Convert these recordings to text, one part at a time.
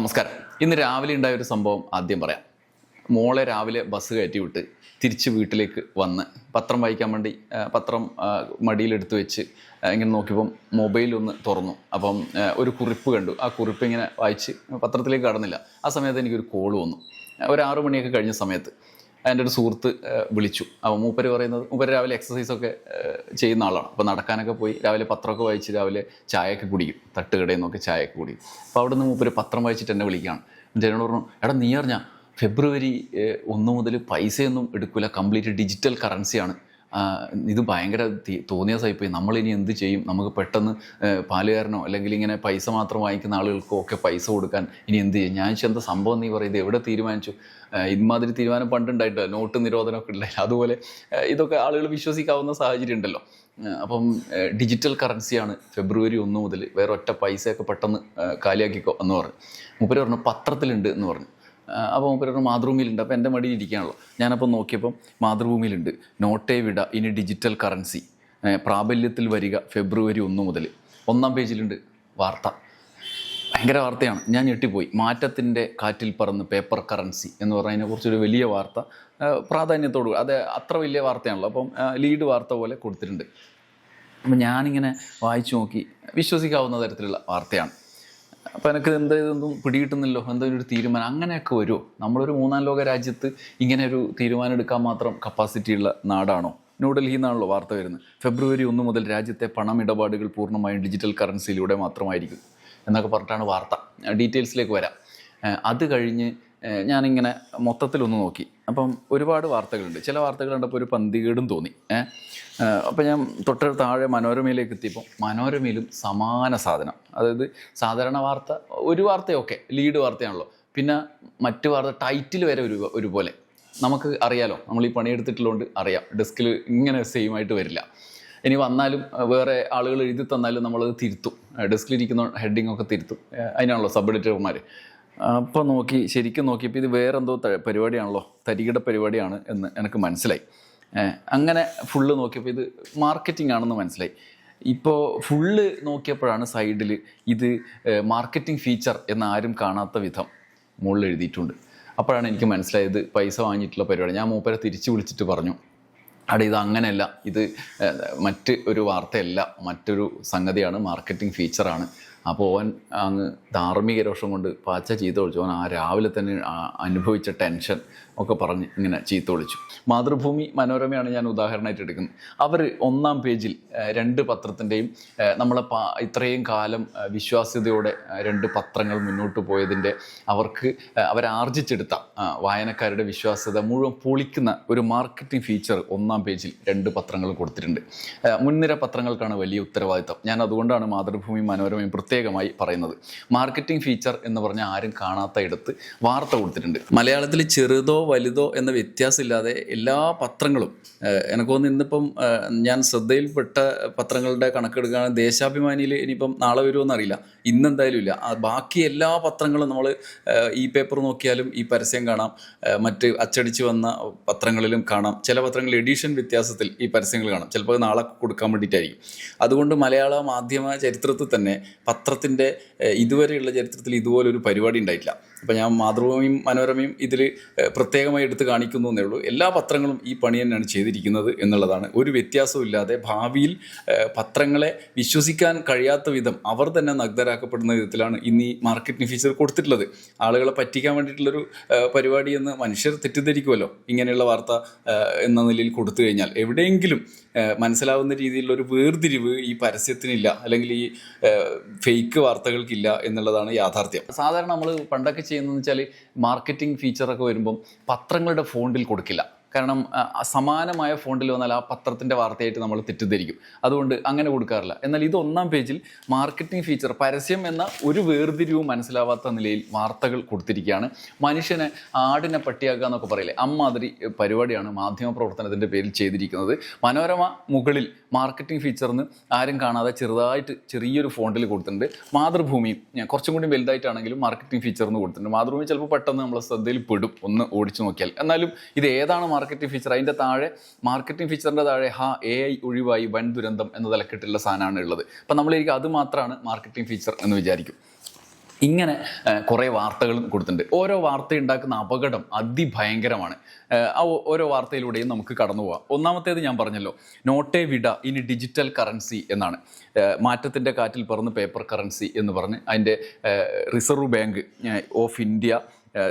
നമസ്കാരം. ഇന്ന് രാവിലെ ഉണ്ടായ ഒരു സംഭവം ആദ്യം പറയാം. മോളെ രാവിലെ ബസ് കയറ്റി വിട്ട് തിരിച്ച് വീട്ടിലേക്ക് വന്ന് പത്രം വായിക്കാൻ വേണ്ടി പത്രം മടിയിലെടുത്ത് വെച്ച് ഇങ്ങനെ നോക്കിയപ്പം മൊബൈൽ ഒന്ന് തുറന്നു. അപ്പം ഒരു കുറിപ്പ് കണ്ടു. ആ കുറിപ്പ് ഇങ്ങനെ വായിച്ച് പത്രത്തിലേക്ക് കടന്നില്ല. ആ സമയത്ത് എനിക്കൊരു കോൾ വന്നു. ഒരു ആറു മണിയൊക്കെ കഴിഞ്ഞ സമയത്ത് എന്റെ ഒരു സുഹൃത്ത് വിളിച്ചു. അപ്പോൾ മൂപ്പര് പറയുന്നത് മൂപ്പര് രാവിലെ എക്സസൈസൊക്കെ ചെയ്യുന്ന ആളാണ്. അപ്പോൾ നടക്കാനൊക്കെ പോയി രാവിലെ പത്രമൊക്കെ വായിച്ച് രാവിലെ ചായയൊക്കെ കുടിക്കും. തട്ടുകടയിൽ നിന്നൊക്കെ ചായയൊക്കെ കുടിക്കും. അപ്പോൾ അവിടെ നിന്ന് മൂപ്പര് പത്രം വായിച്ചിട്ട് എന്നെ വിളിക്കുകയാണ്. എന്നോട് പറഞ്ഞു എടാ നീ അറിഞ്ഞാൽ ഫെബ്രുവരി ഒന്ന് മുതൽ പൈസയൊന്നും എടുക്കില്ല കംപ്ലീറ്റ് ഡിജിറ്റൽ കറൻസിയാണ്. ഇത് ഭയങ്കര തോന്നിയ സൈപ്പോയി നമ്മളിനി എന്ത് ചെയ്യും? നമുക്ക് പെട്ടെന്ന് പാലുകാരനോ അല്ലെങ്കിൽ ഇങ്ങനെ പൈസ മാത്രം വാങ്ങിക്കുന്ന ആളുകൾക്കോ ഒക്കെ പൈസ കൊടുക്കാൻ ഇനി എന്ത് ചെയ്യും? ഞാൻ ചെന്ത സംഭവം നീ പറയും ഇത് എവിടെ തീരുമാനിച്ചു? ഇന്മാതിരി തീരുമാനം പണ്ടുണ്ടായിട്ടോ? നോട്ട് നിരോധനമൊക്കെ ഉണ്ടായില്ല അതുപോലെ ഇതൊക്കെ ആളുകൾ വിശ്വസിക്കാവുന്ന സാഹചര്യം ഉണ്ടല്ലോ. അപ്പം ഡിജിറ്റൽ കറൻസിയാണ് ഫെബ്രുവരി ഒന്ന് മുതൽ വേറെ ഒറ്റ പൈസയൊക്കെ പെട്ടെന്ന് കാലിയാക്കിക്കോ എന്ന് പറഞ്ഞു. മുപ്പര് പറഞ്ഞു പത്രത്തിലുണ്ട് എന്ന് പറഞ്ഞു. അപ്പോൾ മൂപ്പര് മാതൃഭൂമിയിലുണ്ട്. അപ്പോൾ എന്റെ മടിയിൽ ഇരിക്കുകയാണല്ലോ. ഞാനപ്പോൾ നോക്കിയപ്പം മാതൃഭൂമിയിലുണ്ട്. നോട്ടേ വിട ഇനി ഡിജിറ്റൽ കറൻസി പ്രാബല്യത്തിൽ വരിക ഫെബ്രുവരി ഒന്ന് മുതൽ. ഒന്നാം പേജിലുണ്ട് വാർത്ത. ഭയങ്കര വാർത്തയാണ്. ഞാൻ ഞെട്ടിപ്പോയി. മാറ്റത്തിന്റെ കാറ്റിൽ പറന്ന് പേപ്പർ കറൻസി എന്ന് പറഞ്ഞതിനെ കുറിച്ചൊരു വലിയ വാർത്ത. പ്രാധാന്യത്തോടു അത് അത്ര വലിയ വാർത്തയാണല്ലോ. അപ്പം ലീഡ് വാർത്ത പോലെ കൊടുത്തിട്ടുണ്ട്. അപ്പം ഞാനിങ്ങനെ വായിച്ചു നോക്കി വിശ്വസിക്കാവുന്ന തരത്തിലുള്ള വാർത്തയാണ്. അപ്പോൾ എനിക്ക് എന്താ ഇതൊന്നും പിടികിട്ടുന്നില്ലോ എന്താ ഒരു തീരുമാനം? അങ്ങനെയൊക്കെ വരുമോ നമ്മളൊരു മൂന്നാം ലോക രാജ്യത്ത് ഇങ്ങനെ ഒരു തീരുമാനം എടുക്കാൻ മാത്രം കപ്പാസിറ്റിയുള്ള നാടാണോ? ന്യൂഡൽഹിയിൽ നിന്നാണല്ലോ വാർത്ത വരുന്നത്. ഫെബ്രുവരി ഒന്ന് മുതൽ രാജ്യത്തെ പണമിടപാടുകൾ പൂർണമായും ഡിജിറ്റൽ കറൻസിയിലൂടെ മാത്രമായിരിക്കും എന്നൊക്കെ പറഞ്ഞിട്ടാണ് വാർത്ത. ഡീറ്റെയിൽസിലേക്ക് വരാം. അത് കഴിഞ്ഞ് ഞാനിങ്ങനെ മൊത്തത്തിലൊന്ന് നോക്കി. അപ്പം ഒരുപാട് വാർത്തകളുണ്ട്. ചില വാർത്തകൾ കണ്ടപ്പോൾ ഒരു പന്തികേടും തോന്നി. അപ്പം ഞാൻ തൊട്ട് താഴെ മനോരമയിലേക്ക് എത്തിയപ്പോൾ മനോരമയിലും സമാന സാധനം. അതായത് സാധാരണ വാർത്ത ഒരു വാർത്തയൊക്കെ ലീഡ് വാർത്തയാണല്ലോ. പിന്നെ മറ്റു വാർത്ത ടൈറ്റിൽ വരെ ഒരു ഒരുപോലെ. നമുക്ക് അറിയാലോ നമ്മൾ ഈ പണിയെടുത്തിട്ടുള്ളതുകൊണ്ട് അറിയാം. ഡെസ്കിൽ ഇങ്ങനെ സെയിം ആയിട്ട് വരില്ല. ഇനി വന്നാലും വേറെ ആളുകൾ എഴുതി തന്നാലും നമ്മളത് തിരുത്തും. ഡെസ്കിലിരിക്കുന്ന ഹെഡിങ്ങൊക്കെ തിരുത്തും. അതിനാണല്ലോ സബ് എഡിറ്റർമാർ അപ്പോൾ നോക്കി ശരിക്കും നോക്കിയപ്പോൾ ഇത് വേറെന്തോ പരിപാടിയാണല്ലോ തരികിട പരിപാടിയാണ് എന്ന് എനിക്ക് മനസ്സിലായി. അങ്ങനെ ഫുള്ള് നോക്കിയപ്പോൾ ഇത് മാർക്കറ്റിംഗ് ആണെന്ന് മനസ്സിലായി. ഇപ്പോൾ ഫുള്ള് നോക്കിയപ്പോഴാണ് സൈഡിൽ ഇത് മാർക്കറ്റിംഗ് ഫീച്ചർ എന്ന് ആരും കാണാത്ത വിധം മുകളിൽ എഴുതിയിട്ടുണ്ട്. അപ്പോഴാണ് എനിക്ക് മനസ്സിലായത് പൈസ വാങ്ങിയിട്ടുള്ള പരിപാടി. ഞാൻ മൂപ്പരെ തിരിച്ചു വിളിച്ചിട്ട് പറഞ്ഞു അവിടെ ഇത് അങ്ങനെയല്ല. ഇത് മറ്റ് ഒരു വാർത്തയല്ല. മറ്റൊരു സംഗതിയാണ് മാർക്കറ്റിംഗ് ഫീച്ചറാണ് അപ്പോൾ ഓൻ അങ്ങ് ധാർമ്മിക രോഷം കൊണ്ട് പാച്ച ചീത്ത വിളിച്ചു. ഓൻ ആ രാവിലെ തന്നെ അനുഭവിച്ച ടെൻഷൻ ഒക്കെ പറഞ്ഞ് ഇങ്ങനെ ചീത്ത വിളിച്ചു. മാതൃഭൂമി മനോരമയാണ് ഞാൻ ഉദാഹരണമായിട്ട് എടുക്കുന്നത്. അവർ ഒന്നാം പേജിൽ രണ്ട് പത്രത്തിന്റെയും നമ്മളെ പാ ഇത്രയും കാലം വിശ്വാസ്യതയോടെ രണ്ട് പത്രങ്ങൾ മുന്നോട്ട് പോയതിന്റെ അവർക്ക് അവരാർജിച്ചെടുത്ത വായനക്കാരുടെ വിശ്വാസ്യത മുഴുവൻ പൊളിക്കുന്ന ഒരു മാർക്കറ്റിംഗ് ഫീച്ചർ ഒന്നാം പേജിൽ രണ്ട് പത്രങ്ങൾ കൊടുത്തിട്ടുണ്ട്. മുൻനിര പത്രങ്ങൾക്കാണ് വലിയ ഉത്തരവാദിത്തം. ഞാൻ അതുകൊണ്ടാണ് മാതൃഭൂമി മനോരമയും പ്രത്യേകമായി പറയുന്നത്. മാർക്കറ്റിംഗ് ഫീച്ചർ എന്ന് പറഞ്ഞാൽ ആരും കാണാത്ത ഇടത്ത് വാർത്ത കൊടുത്തിട്ടുണ്ട്. മലയാളത്തിൽ ചെറുതോ വലുതോ എന്ന വ്യത്യാസമില്ലാതെ എല്ലാ പത്രങ്ങളും എനിക്ക് തോന്നുന്നു ഇന്നിപ്പം ഞാൻ ശ്രദ്ധയിൽപ്പെട്ട പത്രങ്ങളുടെ കണക്കെടുക്കുകയാണെങ്കിൽ ദേശാഭിമാനിയിൽ ഇനിയിപ്പം നാളെ വരുമോ അറിയില്ല. ഇന്നെന്തായാലും ഇല്ല. ബാക്കി എല്ലാ പത്രങ്ങളും നമ്മൾ ഈ പേപ്പർ നോക്കിയാലും ഈ പരസ്യം കാണാം. മറ്റ് അച്ചടിച്ച് വന്ന പത്രങ്ങളിലും കാണാം. ചില പത്രങ്ങൾ എഡിഷൻ വ്യത്യാസത്തിൽ ഈ പരസ്യങ്ങൾ കാണാം. ചിലപ്പോൾ നാളെ കൊടുക്കാൻ വേണ്ടിയിട്ടായിരിക്കും. അതുകൊണ്ട് മലയാള മാധ്യമ ചരിത്രത്തിൽ തന്നെ പത്രത്തിന്റെ ഇതുവരെയുള്ള ചരിത്രത്തിൽ ഇതുപോലൊരു പരിപാടി ഉണ്ടായിട്ടില്ല. അപ്പം ഞാൻ മാതൃഭൂമിയും മനോരമയും ഇതിൽ പ്രത്യേകമായി എടുത്ത് കാണിക്കുന്നു എന്നേ ഉള്ളൂ. എല്ലാ പത്രങ്ങളും ഈ പണി തന്നെയാണ് ചെയ്തിരിക്കുന്നത് എന്നുള്ളതാണ്. ഒരു വ്യത്യാസവും ഇല്ലാതെ ഭാവിയിൽ പത്രങ്ങളെ വിശ്വസിക്കാൻ കഴിയാത്ത വിധം അവർ തന്നെ നഗ്നരാക്കപ്പെടുന്ന വിധത്തിലാണ് ഇന്ന് ഈ മാർക്കറ്റിംഗ് ഫീച്ചർ കൊടുത്തിട്ടുള്ളത്. ആളുകളെ പറ്റിക്കാൻ വേണ്ടിയിട്ടുള്ളൊരു പരിപാടി എന്ന് മനുഷ്യർ തെറ്റിദ്ധരിക്കുമല്ലോ ഇങ്ങനെയുള്ള വാർത്ത എന്ന നിലയിൽ കൊടുത്തു കഴിഞ്ഞാൽ. എവിടെയെങ്കിലും മനസ്സിലാവുന്ന രീതിയിലുള്ള ഒരു വേർതിരിവ് ഈ പരസ്യത്തിനില്ല അല്ലെങ്കിൽ ഈ ഫേക്ക് വാർത്തകൾക്കില്ല എന്നുള്ളതാണ് യാഥാർത്ഥ്യം. സാധാരണ നമ്മൾ പണ്ടൊക്കെ ചെയ്യുന്നതെന്ന് വെച്ചാൽ മാർക്കറ്റിംഗ് ഫീച്ചറൊക്കെ വരുമ്പം പത്രങ്ങളുടെ ഫോണ്ടിൽ കൊടുക്കില്ല. കാരണം സമാനമായ ഫോണ്ടിൽ വന്നാൽ ആ പത്രത്തിന്റെ വാർത്തയായിട്ട് നമ്മൾ തെറ്റിദ്ധരിക്കും. അതുകൊണ്ട് അങ്ങനെ കൊടുക്കാറില്ല. എന്നാൽ ഇത് ഒന്നാം പേജിൽ മാർക്കറ്റിംഗ് ഫീച്ചർ പരസ്യം എന്ന ഒരു വേർതിരിവും മനസ്സിലാവാത്ത നിലയിൽ വാർത്തകൾ കൊടുത്തിരിക്കുകയാണ്. മനുഷ്യനെ ആടിനെ പട്ടിയാക്കുക എന്നൊക്കെ പറയില്ലേ? അമ്മാതിരി പരിപാടിയാണ് മാധ്യമ പ്രവർത്തനത്തിന്റെ പേരിൽ ചെയ്തിരിക്കുന്നത്. മനോരമ മുകളിൽ മാർക്കറ്റിംഗ് ഫീച്ചറിന് ആരും കാണാതെ ചെറുതായിട്ട് ചെറിയൊരു ഫോണ്ടിൽ കൊടുത്തിട്ടുണ്ട്. മാതൃഭൂമിയും കുറച്ചും കൂടി വലുതായിട്ടാണെങ്കിലും മാർക്കറ്റിംഗ് ഫീച്ചറിന് കൊടുത്തിട്ടുണ്ട്. മാതൃഭൂമി ചിലപ്പോൾ പെട്ടെന്ന് നമ്മളെ ശ്രദ്ധയിൽ പെടും ഒന്ന് ഓടിച്ചു നോക്കിയാൽ. എന്നാലും ഇത് ഏതാണ് മാർക്കറ്റിംഗ് ഫീച്ചർ അതിന്റെ താഴെ മാർക്കറ്റിംഗ് ഫീച്ചറിന്റെ താഴെ ഹാ എ ഐ ഒഴിവായി വൻ ദുരന്തം എന്ന തലക്കെട്ടുള്ള സാധനമാണ് ഉള്ളത്. അപ്പം നമ്മളിരിക്കും അത് മാത്രമാണ് മാർക്കറ്റിംഗ് ഫീച്ചർ എന്ന് വിചാരിക്കും. ഇങ്ങനെ കുറേ വാർത്തകളും കൊടുത്തിട്ടുണ്ട്. ഓരോ വാർത്ത ഉണ്ടാക്കുന്ന അപകടം അതിഭയങ്കരമാണ്. ആ ഓരോ വാർത്തയിലൂടെയും നമുക്ക് കടന്നു പോകാം ഒന്നാമത്തേത് ഞാൻ പറഞ്ഞല്ലോ നോട്ടേ വിട ഇനി ഡിജിറ്റൽ കറൻസി എന്നാണ്. മാറ്റത്തിന്റെ കാറ്റിൽ പറന്ന് പേപ്പർ കറൻസി എന്ന് പറഞ്ഞ് അതിന്റെ റിസർവ് ബാങ്ക് ഓഫ് ഇന്ത്യ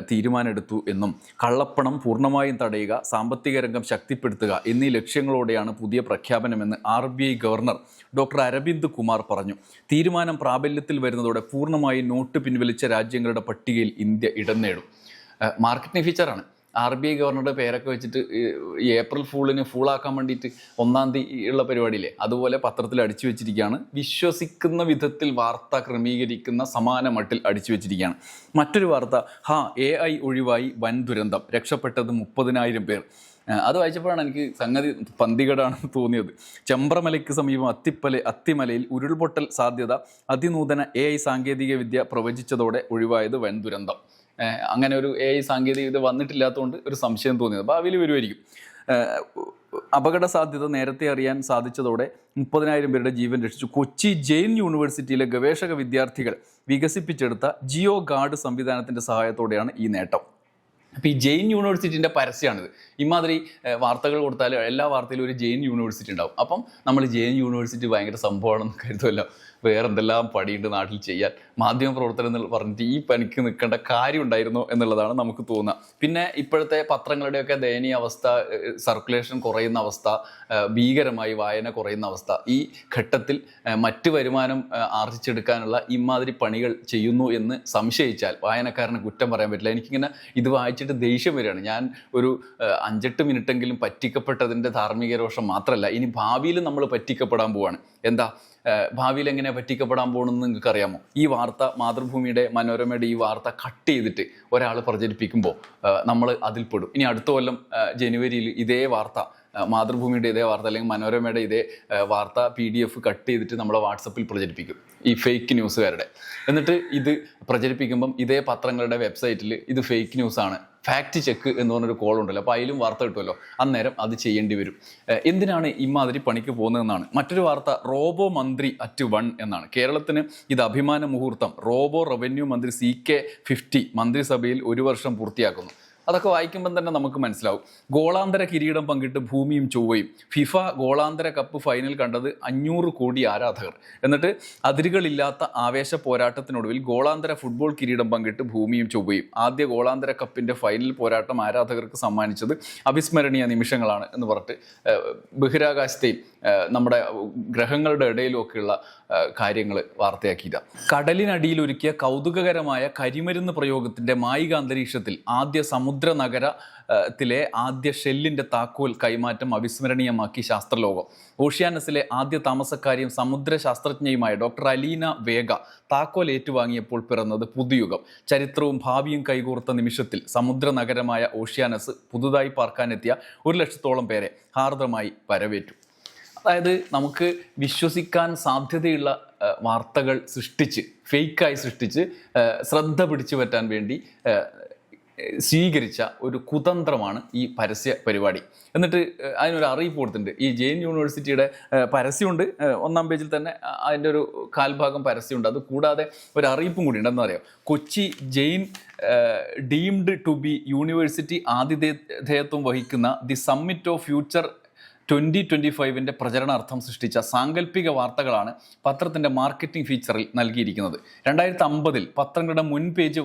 തീരുമാനമെടുത്തു എന്നും കള്ളപ്പണം പൂർണമായും തടയുക സാമ്പത്തിക രംഗം ശക്തിപ്പെടുത്തുക എന്നീ ലക്ഷ്യങ്ങളോടെയാണ് പുതിയ പ്രഖ്യാപനമെന്ന് R B I governor doctor Arvind Kumar പറഞ്ഞു. തീരുമാനം പ്രാബല്യത്തിൽ വരുന്നതോടെ പൂർണമായും നോട്ട് പിൻവലിച്ച രാജ്യങ്ങളുടെ പട്ടികയിൽ ഇന്ത്യ ഇടം നേടും. മാർക്കറ്റിംഗ് ഫീച്ചറാണ് ആർ ബി ഐ ഗവർണറുടെ പേരൊക്കെ വെച്ചിട്ട് ഈ ഏപ്രിൽ ഫൂളിന് ഫൂളാക്കാൻ വേണ്ടിയിട്ട് ഒന്നാം തീയതി ഉള്ള പരിപാടിയില്ലേ? അതുപോലെ പത്രത്തിൽ അടിച്ചു വെച്ചിരിക്കുകയാണ്. വിശ്വസിക്കുന്ന വിധത്തിൽ വാർത്ത ക്രമീകരിക്കുന്ന സമാന മട്ടിൽ അടിച്ചു വെച്ചിരിക്കുകയാണ്. മറ്റൊരു വാർത്ത ഹാ എ ഐ ഒഴിവായി വൻ ദുരന്തം. രക്ഷപ്പെട്ടത് മുപ്പതിനായിരം പേർ. അത് വായിച്ചപ്പോഴാണ് എനിക്ക് സംഗതി പന്തികടാണ് തോന്നിയത്. ചെമ്പ്രമലയ്ക്ക് സമീപം അത്തിപ്പല അത്തിമലയിൽ ഉരുൾപൊട്ടൽ സാധ്യത അതിനൂതന എ ഐ സാങ്കേതിക വിദ്യ പ്രവചിച്ചതോടെ ഒഴിവായത് വൻ ദുരന്തം. അങ്ങനെ ഒരു എ ഐ സാങ്കേതിക വിദ്യ വന്നിട്ടില്ലാത്തതുകൊണ്ട് ഒരു സംശയം തോന്നിയത്. ഭാവിയിൽ വരുമായിരിക്കും അപകട സാധ്യത നേരത്തെ അറിയാൻ സാധിച്ചതോടെ മുപ്പതിനായിരം പേരുടെ ജീവൻ രക്ഷിച്ചു. കൊച്ചി ജെയിൻ യൂണിവേഴ്സിറ്റിയിലെ ഗവേഷക വിദ്യാർത്ഥികൾ വികസിപ്പിച്ചെടുത്ത ജിയോ ഗാർഡ് സംവിധാനത്തിന്റെ സഹായത്തോടെയാണ് ഈ നേട്ടം. അപ്പോൾ ഈ ജെയിൻ യൂണിവേഴ്സിറ്റിന്റെ പരസ്യമാണിത്. ഇമാതിരി വാർത്തകൾ കൊടുത്താൽ എല്ലാ വാർത്തയിലും ഒരു ജെയിൻ യൂണിവേഴ്സിറ്റി ഉണ്ടാവും. അപ്പം നമ്മൾ ജെയിൻ യൂണിവേഴ്സിറ്റി ഭയങ്കര സംഭവമാണെന്ന് കരുതുമല്ലോ. വേറെ എന്തെല്ലാം പണിയുണ്ട് നാട്ടിൽ ചെയ്യാൻ? മാധ്യമ പ്രവർത്തനം എന്ന് പറഞ്ഞിട്ട് ഈ പണിക്ക് നിൽക്കേണ്ട കാര്യം ഉണ്ടായിരുന്നു എന്നുള്ളതാണ് നമുക്ക് തോന്നുക. പിന്നെ ഇപ്പോഴത്തെ പത്രങ്ങളുടെയൊക്കെ ദയനീയ അവസ്ഥ സർക്കുലേഷൻ കുറയുന്ന അവസ്ഥ ഭീകരമായി വായന കുറയുന്ന അവസ്ഥ ഈ ഘട്ടത്തിൽ മറ്റു വരുമാനം ആർജിച്ചെടുക്കാനുള്ള ഇമാതിരി പണികൾ ചെയ്യുന്നു എന്ന് സംശയിച്ചാൽ വായനക്കാരന് കുറ്റം പറയാൻ പറ്റില്ല. എനിക്കിങ്ങനെ ഇത് വായിച്ചിട്ട് ദേഷ്യം വരികയാണ്. ഞാൻ ഒരു അഞ്ചെട്ട് മിനിറ്റെങ്കിലും പറ്റിക്കപ്പെട്ടതിന്റെ ധാർമ്മിക രോഷം മാത്രമല്ല ഇനി ഭാവിയിൽ നമ്മൾ പറ്റിക്കപ്പെടാൻ പോവാണ്. എന്താ? ഭാവിയിൽ എങ്ങനെ പറ്റിക്കപ്പെടാൻ പോകണമെന്ന് നിങ്ങൾക്ക് അറിയാമോ ഈ വാർത്ത മാതൃഭൂമിയുടെ മനോരമയുടെ ഈ വാർത്ത കട്ട് ചെയ്തിട്ട് ഒരാൾ പ്രചരിപ്പിക്കുമ്പോൾ നമ്മൾ അതിൽ പെടും ഇനി അടുത്ത കൊല്ലം ജനുവരിയിൽ ഇതേ വാർത്ത മാതൃഭൂമിയുടെ ഇതേ വാർത്ത അല്ലെങ്കിൽ മനോരമയുടെ ഇതേ വാർത്ത പി ഡി എഫ് കട്ട് ചെയ്തിട്ട് നമ്മളെ വാട്സപ്പിൽ പ്രചരിപ്പിക്കും. ഈ ഫേക്ക് ന്യൂസുകാരുടെ എന്നിട്ട് ഇത് പ്രചരിപ്പിക്കുമ്പം ഇതേ പത്രങ്ങളുടെ വെബ്സൈറ്റിൽ ഇത് ഫേക്ക് ന്യൂസാണ് ഫാക്ട് ചെക്ക് എന്ന് പറഞ്ഞൊരു കോൾ ഉണ്ടല്ലോ. അപ്പോൾ അതിലും വാർത്ത കിട്ടുമല്ലോ. അന്നേരം അത് ചെയ്യേണ്ടി വരും. എന്തിനാണ് ഇമാതിരി പണിക്ക് പോകുന്നതെന്നാണ്. മറ്റൊരു വാർത്ത റോബോ മന്ത്രി അറ്റ് വൺ എന്നാണ്. കേരളത്തിന് ഇത് അഭിമാന മുഹൂർത്തം. റോബോ റവന്യൂ മന്ത്രി സി കെ ഫിഫ്റ്റി മന്ത്രിസഭയിൽ ഒരു വർഷം പൂർത്തിയാക്കുന്നു. അതൊക്കെ വായിക്കുമ്പം തന്നെ നമുക്ക് മനസ്സിലാവും. ഗോളാന്തര കിരീടം പങ്കിട്ട് ഭൂമിയും ചൊവ്വയും ഫിഫ ഗോളാന്തര കപ്പ് ഫൈനൽ കണ്ടത് അഞ്ഞൂറ് കോടി ആരാധകർ. എന്നിട്ട് അതിരുകളില്ലാത്ത ആവേശ പോരാട്ടത്തിനൊടുവിൽ ഗോളാന്തര ഫുട്ബോൾ കിരീടം പങ്കിട്ട് ഭൂമിയും ചൊവ്വയും ആദ്യ ഗോളാന്തര കപ്പിന്റെ ഫൈനൽ പോരാട്ടം ആരാധകർക്ക് സമ്മാനിച്ചത് അവിസ്മരണീയ നിമിഷങ്ങളാണ് എന്ന് പറഞ്ഞിട്ട് ബഹിരാകാശത്തെയും നമ്മുടെ ഗ്രഹങ്ങളുടെ ഇടയിലുമൊക്കെയുള്ള കാര്യങ്ങൾ വാർത്തയാക്കിയതാണ് കടലിനടിയിൽ ഒരുക്കിയ കൗതുകകരമായ കരിമരുന്ന് പ്രയോഗത്തിന്റെ മായിക അന്തരീക്ഷത്തിൽ ആദ്യ സമുദ്ര നഗര ത്തിലെ ആദ്യ ഷെല്ലിന്റെ താക്കോൽ കൈമാറ്റം അവിസ്മരണീയമാക്കി ശാസ്ത്രലോകം. ഓഷ്യാനസിലെ ആദ്യ താമസക്കാരിയും സമുദ്ര ശാസ്ത്രജ്ഞയുമായ ഡോക്ടർ അലീന വേഗ താക്കോൽ ഏറ്റുവാങ്ങിയപ്പോൾ പിറന്നത് പുതുയുഗം. ചരിത്രവും ഭാവിയും കൈകോർത്ത നിമിഷത്തിൽ സമുദ്ര നഗരമായ ഓഷ്യാനസ് പുതുതായി പാർക്കാനെത്തിയ ഒരു ലക്ഷത്തോളം പേരെ ഹാർദമായി വരവേറ്റു. അതായത് നമുക്ക് വിശ്വസിക്കാൻ സാധ്യതയുള്ള വാർത്തകൾ സൃഷ്ടിച്ച് ഫേക്കായി സൃഷ്ടിച്ച് ശ്രദ്ധ പിടിച്ചു പറ്റാൻ വേണ്ടി സ്വീകരിച്ച ഒരു കുതന്ത്രമാണ് ഈ പരസ്യ പരിപാടി. എന്നിട്ട് അതിനൊരു അറിയിപ്പ് കൊടുത്തിട്ടുണ്ട്. ഈ ജെയിൻ യൂണിവേഴ്സിറ്റിയുടെ പരസ്യമുണ്ട്. ഒന്നാം പേജിൽ തന്നെ അതിന്റെ ഒരു കാൽഭാഗം പരസ്യമുണ്ട്. അത് കൂടാതെ ഒരു അറിയിപ്പും കൂടി ഉണ്ടെന്ന് അറിയാം Kochi Jain deemed to be university ആതിഥേയത്വം വഹിക്കുന്ന the summit of future twenty twenty ഫൈവിന്റെ പ്രചരണാർത്ഥം സൃഷ്ടിച്ച സാങ്കല്പിക വാർത്തകളാണ് പത്രത്തിന്റെ മാർക്കറ്റിംഗ് ഫീച്ചറിൽ നൽകിയിരിക്കുന്നത്. രണ്ടായിരത്തി അമ്പതിൽ പത്രങ്ങളുടെ മുൻ പേജ്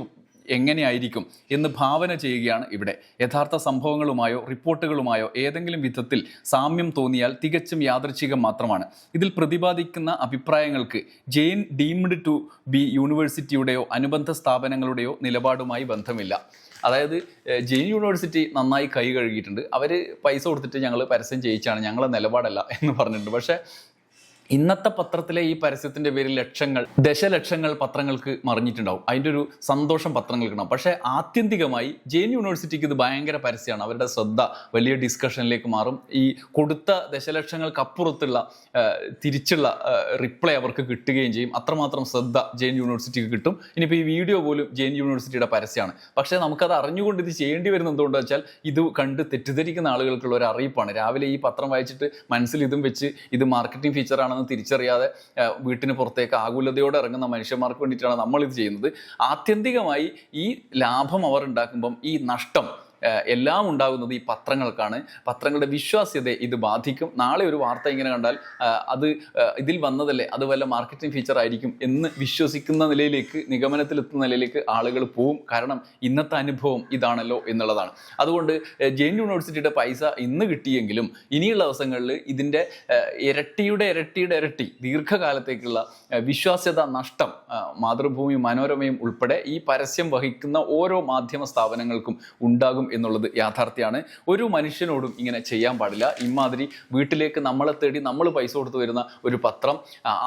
എങ്ങനെയായിരിക്കും എന്ന് ഭാവന ചെയ്യുകയാണ് ഇവിടെ. യഥാർത്ഥ സംഭവങ്ങളുമായോ റിപ്പോർട്ടുകളുമായോ ഏതെങ്കിലും വിധത്തിൽ സാമ്യം തോന്നിയാൽ തികച്ചും യാദൃച്ഛികം മാത്രമാണ്. ഇതിൽ പ്രതിപാദിക്കുന്ന അഭിപ്രായങ്ങൾക്ക് ജെയിൻ ഡീംഡ് ടു ബി യൂണിവേഴ്സിറ്റിയുടെയോ അനുബന്ധ സ്ഥാപനങ്ങളുടെയോ നിലപാടുമായി ബന്ധമില്ല. അതായത് ജെയിൻ യൂണിവേഴ്സിറ്റി നന്നായി കൈ കഴുകിയിട്ടുണ്ട്. അവർ പൈസ കൊടുത്തിട്ട് ഞങ്ങൾ പരസ്യം ചെയ്യിച്ചാണ് ഞങ്ങളെ നിലപാടല്ല എന്ന് പറഞ്ഞിട്ടുണ്ട്. പക്ഷേ ഇന്നത്തെ പത്രത്തിലെ ഈ പരസ്യത്തിന്റെ പേരിൽ ലക്ഷങ്ങൾ ദശലക്ഷങ്ങൾ പത്രങ്ങൾക്ക് മറിഞ്ഞിട്ടുണ്ടാവും. അതിന്റെ ഒരു സന്തോഷം പത്രങ്ങൾക്ക് ഉണ്ടാവും. പക്ഷേ ആത്യന്തികമായി ജെയിൻ യൂണിവേഴ്സിറ്റിക്ക് ഇത് ഭയങ്കര പരസ്യമാണ് അവരുടെ ശ്രദ്ധ വലിയ ഡിസ്കഷനിലേക്ക് മാറും. ഈ കൊടുത്ത ദശലക്ഷങ്ങൾക്കപ്പുറത്തുള്ള തിരിച്ചുള്ള റിപ്ലൈ അവർക്ക് കിട്ടുകയും ചെയ്യും. അത്രമാത്രം ശ്രദ്ധ ജെയിൻ യൂണിവേഴ്സിറ്റിക്ക് കിട്ടും. ഇനിയിപ്പോൾ ഈ വീഡിയോ പോലും ജെയിൻ യൂണിവേഴ്സിറ്റിയുടെ പരസ്യമാണ് പക്ഷേ നമുക്കത് അറിഞ്ഞുകൊണ്ട് ഇത് ചെയ്യേണ്ടി വരുന്നത് എന്തുകൊണ്ടെന്ന് വെച്ചാൽ ഇത് കണ്ട് തെറ്റിദ്ധരിക്കുന്ന ആളുകൾക്കുള്ള ഒരു അറിയിപ്പാണ്. രാവിലെ ഈ പത്രം വായിച്ചിട്ട് മനസ്സിൽ ഇതും വെച്ച് ഇത് മാർക്കറ്റിംഗ് ഫീച്ചറാണെന്ന് ആണെന്ന് തിരിച്ചറിയാതെ വീട്ടിന് പുറത്തേക്ക് ആകുലതയോടെ ഇറങ്ങുന്ന മനുഷ്യന്മാർക്ക് വേണ്ടിയിട്ടാണ് നമ്മൾ ഇത് ചെയ്യുന്നത്. ആത്യന്തികമായി ഈ ലാഭം അവർ ഉണ്ടാക്കുമ്പം ഈ നഷ്ടം എല്ലാം ഉണ്ടാകുന്നത് ഈ പത്രങ്ങൾക്കാണ്. പത്രങ്ങളുടെ വിശ്വാസ്യതയെ ഇത് ബാധിക്കും. നാളെ ഒരു വാർത്ത ഇങ്ങനെ കണ്ടാൽ അത് ഇതിൽ വന്നതല്ലേ അത് വല്ല മാർക്കറ്റിംഗ് ഫീച്ചർ ആയിരിക്കും എന്ന് വിശ്വസിക്കുന്ന നിലയിലേക്ക് നിഗമനത്തിലെത്തുന്ന നിലയിലേക്ക് ആളുകൾ പോവും. കാരണം ഇന്നത്തെ അനുഭവം ഇതാണല്ലോ എന്നുള്ളതാണ്. അതുകൊണ്ട് ജെയിൻ യൂണിവേഴ്സിറ്റിയുടെ പൈസ ഇന്ന് കിട്ടിയെങ്കിലും ഇനിയുള്ള ദിവസങ്ങളിൽ ഇതിന്റെ ഇരട്ടിയുടെ ഇരട്ടിയുടെ ഇരട്ടി ദീർഘകാലത്തേക്കുള്ള വിശ്വാസ്യത നഷ്ടം മാതൃഭൂമി മനോരമയും ഉൾപ്പെടെ ഈ പരസ്യം വഹിക്കുന്ന ഓരോ മാധ്യമ സ്ഥാപനങ്ങൾക്കും ഉണ്ടാകും എന്നുള്ളത് യാഥാർത്ഥ്യമാണ് ഒരു മനുഷ്യനോടും ഇങ്ങനെ ചെയ്യാൻ പാടില്ല. ഇമാതിരി വീട്ടിലേക്ക് നമ്മളെ തേടി നമ്മൾ പൈസ കൊടുത്തു വരുന്ന ഒരു പത്രം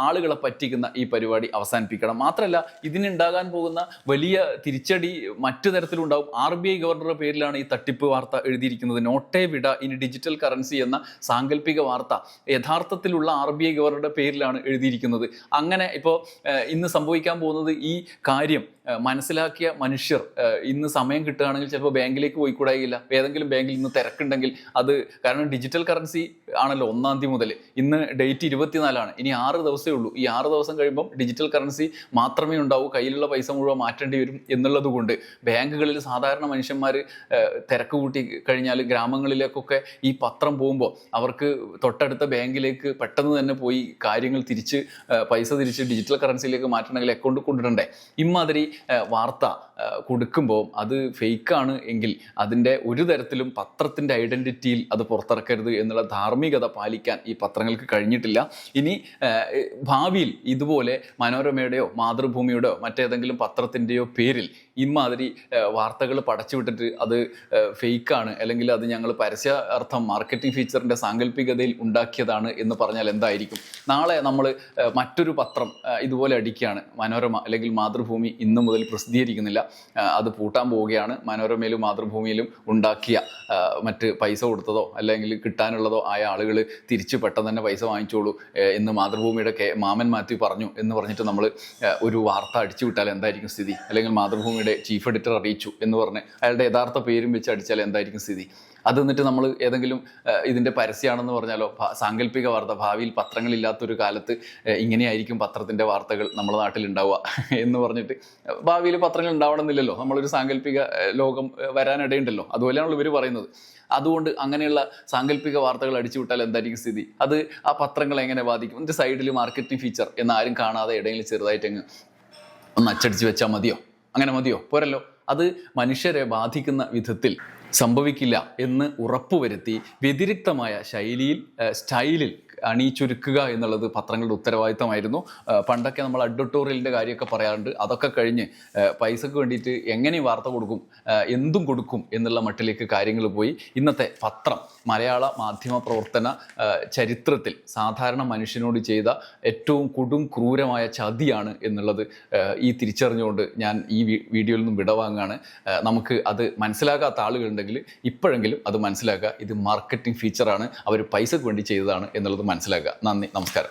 ആളുകളെ പറ്റിക്കുന്ന ഈ പരിപാടി അവസാനിപ്പിക്കണം. മാത്രമല്ല ഇതിനുണ്ടാകാൻ പോകുന്ന വലിയ തിരിച്ചടി മറ്റു തരത്തിലുണ്ടാവും. ആർ ബി ഐ ഗവർണറുടെ പേരിലാണ് ഈ തട്ടിപ്പ് വാർത്ത എഴുതിയിരിക്കുന്നത്. നോട്ടേ വിട ഇനി ഡിജിറ്റൽ കറൻസി എന്ന സാങ്കല്പിക വാർത്ത യഥാർത്ഥത്തിലുള്ള ആർ ബി ഐ ഗവർണറുടെ പേരിലാണ് എഴുതിയിരിക്കുന്നത്. അങ്ങനെ ഇപ്പോൾ ഇന്ന് സംഭവിക്കാൻ പോകുന്നത് ഈ കാര്യം മനസ്സിലാക്കിയ മനുഷ്യർ ഇന്ന് സമയം കിട്ടുകയാണെങ്കിൽ ചിലപ്പോൾ ബാങ്കിലേക്ക് പോയി കൂടായില്ല. ഏതെങ്കിലും ബാങ്കിൽ ഇന്ന് തിരക്കുണ്ടെങ്കിൽ അത് കാരണം ഡിജിറ്റൽ കറൻസി ആണല്ലോ ഒന്നാം തീയതി മുതൽ. ഇന്ന് ഡേറ്റ് ഇരുപത്തിനാലാണ്. ഇനി ആറ് ദിവസമേ ഉള്ളൂ. ഈ ആറ് ദിവസം കഴിയുമ്പം ഡിജിറ്റൽ കറൻസി മാത്രമേ ഉണ്ടാവൂ. കയ്യിലുള്ള പൈസ മുഴുവൻ മാറ്റേണ്ടി വരും എന്നുള്ളത് കൊണ്ട് ബാങ്കുകളിൽ സാധാരണ മനുഷ്യന്മാർ തിരക്ക് കൂട്ടി കഴിഞ്ഞാൽ ഗ്രാമങ്ങളിലേക്കൊക്കെ ഈ പത്രം പോകുമ്പോൾ അവർക്ക് തൊട്ടടുത്ത ബാങ്കിലേക്ക് പെട്ടെന്ന് തന്നെ പോയി കാര്യങ്ങൾ തിരിച്ച് പൈസ തിരിച്ച് ഡിജിറ്റൽ കറൻസിയിലേക്ക് മാറ്റണമെങ്കിൽ അക്കൗണ്ട് കൊണ്ടിടണ്ടേ. ഇമാതിരി വാർത്ത കൊടുക്കുമ്പോൾ അത് ഫേക്കാണ് എങ്കിൽ അതിന്റെ ഒരു തരത്തിലും പത്രത്തിന്റെ ഐഡന്റിറ്റിയിൽ അത് പുറത്തിറക്കരുത് എന്നുള്ള ധാർമ്മികത പാലിക്കാൻ ഈ പത്രങ്ങൾക്ക് കഴിഞ്ഞിട്ടില്ല. ഇനി ഭാവിയിൽ ഇതുപോലെ മനോരമയുടെയോ മാതൃഭൂമിയുടെയോ മറ്റേതെങ്കിലും പത്രത്തിന്റെയോ പേരിൽ ഇമാതിരി വാർത്തകൾ പടച്ചു വിട്ടിട്ട് അത് ഫേക്കാണ് അല്ലെങ്കിൽ അത് ഞങ്ങൾ പരസ്യ അർത്ഥം മാർക്കറ്റിംഗ് ഫീച്ചറിന്റെ സാങ്കല്പികതയിൽ ഉണ്ടാക്കിയതാണ് എന്ന് പറഞ്ഞാൽ എന്തായിരിക്കും? നാളെ നമ്മൾ മറ്റൊരു പത്രം ഇതുപോലെ അടിക്കുകയാണ്. മനോരമ അല്ലെങ്കിൽ മാതൃഭൂമി ഇന്നു മുതൽ പ്രസിദ്ധീകരിക്കുന്നില്ല. അത് പൂട്ടാൻ പോവുകയാണ്. മനോരമയിലും മാതൃഭൂമിയിലും ഉണ്ടാക്കിയ മറ്റ് പൈസ കൊടുത്തതോ അല്ലെങ്കിൽ കിട്ടാനുള്ളതോ ആയ ആളുകൾ തിരിച്ച് പെട്ടെന്ന് തന്നെ പൈസ വാങ്ങിച്ചോളൂ എന്ന് മാതൃഭൂമിയുടെ കെ മാമൻ മാത്യു പറഞ്ഞു എന്ന് പറഞ്ഞിട്ട് നമ്മൾ ഒരു വാർത്ത അടിച്ചു വിട്ടാൽ എന്തായിരിക്കും സ്ഥിതി? അല്ലെങ്കിൽ മാതൃഭൂമിയുടെ ചീഫ് എഡിറ്റർ അറിയിച്ചു എന്ന് പറഞ്ഞ് അയാളുടെ യഥാർത്ഥ പേരും വെച്ച് അടിച്ചാൽ എന്തായിരിക്കും സ്ഥിതി? അത് എന്നിട്ട് നമ്മൾ ഏതെങ്കിലും ഇതിന്റെ പരസ്യമാണെന്ന് പറഞ്ഞാലോ സാങ്കല്പിക വാർത്ത ഭാവിയിൽ പത്രങ്ങളില്ലാത്തൊരു കാലത്ത് ഇങ്ങനെയായിരിക്കും പത്രത്തിന്റെ വാർത്തകൾ നമ്മുടെ നാട്ടിൽ ഉണ്ടാവുക എന്ന് പറഞ്ഞിട്ട് ഭാവിയിൽ പത്രങ്ങൾ ഉണ്ടാവണമെന്നില്ലല്ലോ. നമ്മളൊരു സാങ്കല്പിക ലോകം വരാനിടയുണ്ടല്ലോ. അതുപോലെയാണല്ലോ ഇവർ പറയുന്നത്. അതുകൊണ്ട് അങ്ങനെയുള്ള സാങ്കല്പിക വാർത്തകൾ അടിച്ചുവിട്ടാൽ എന്തായിരിക്കും സ്ഥിതി? അത് ആ പത്രങ്ങളെ എങ്ങനെ ബാധിക്കും? എന്റെ സൈഡിൽ മാർക്കറ്റിംഗ് ഫീച്ചർ എന്ന് ആരും കാണാതെ ഇടയിൽ ചെറുതായിട്ട് അങ്ങ് ഒന്ന് അച്ചടിച്ച് വെച്ചാൽ മതിയോ? അങ്ങനെ മതിയോ? പോരല്ലോ. അത് മനുഷ്യരെ ബാധിക്കുന്ന വിധത്തിൽ സംഭവിക്കില്ല എന്ന് ഉറപ്പുവരുത്തി വ്യതിരിക്തമായ ശൈലിയിൽ സ്റ്റൈലിൽ അണിയിച്ചൊരുക്കുക എന്നുള്ളത് പത്രങ്ങളുടെ ഉത്തരവാദിത്തമായിരുന്നു. പണ്ടൊക്കെ നമ്മൾ അഡ്വട്ടോറിയലിന്റെ കാര്യമൊക്കെ പറയാറുണ്ട്. അതൊക്കെ കഴിഞ്ഞ് പൈസക്ക് വേണ്ടിയിട്ട് എങ്ങനെ വാർത്ത കൊടുക്കും എന്തും കൊടുക്കും എന്നുള്ള മട്ടിലേക്ക് കാര്യങ്ങൾ പോയി. ഇന്നത്തെ പത്രം മലയാള മാധ്യമ പ്രവർത്തന ചരിത്രത്തിൽ സാധാരണ മനുഷ്യനോട് ചെയ്ത ഏറ്റവും കൊടും ക്രൂരമായ ചതിയാണ് എന്നുള്ളത് ഈ തിരിച്ചറിഞ്ഞുകൊണ്ട് ഞാൻ ഈ വീഡിയോയിൽ നിന്നും വിടവാങ്ങാണ്. നമുക്ക് അത് മനസ്സിലാക്കാത്ത ആളുകളുണ്ടെങ്കിൽ ഇപ്പോഴെങ്കിലും അത് മനസ്സിലാക്കുക. ഇത് മാർക്കറ്റിംഗ് ഫീച്ചറാണ് അവർ പൈസക്ക് വേണ്ടി ചെയ്തതാണ് എന്നുള്ളത് മനസ്സിലാക്കുക. നന്ദി. നമസ്കാരം.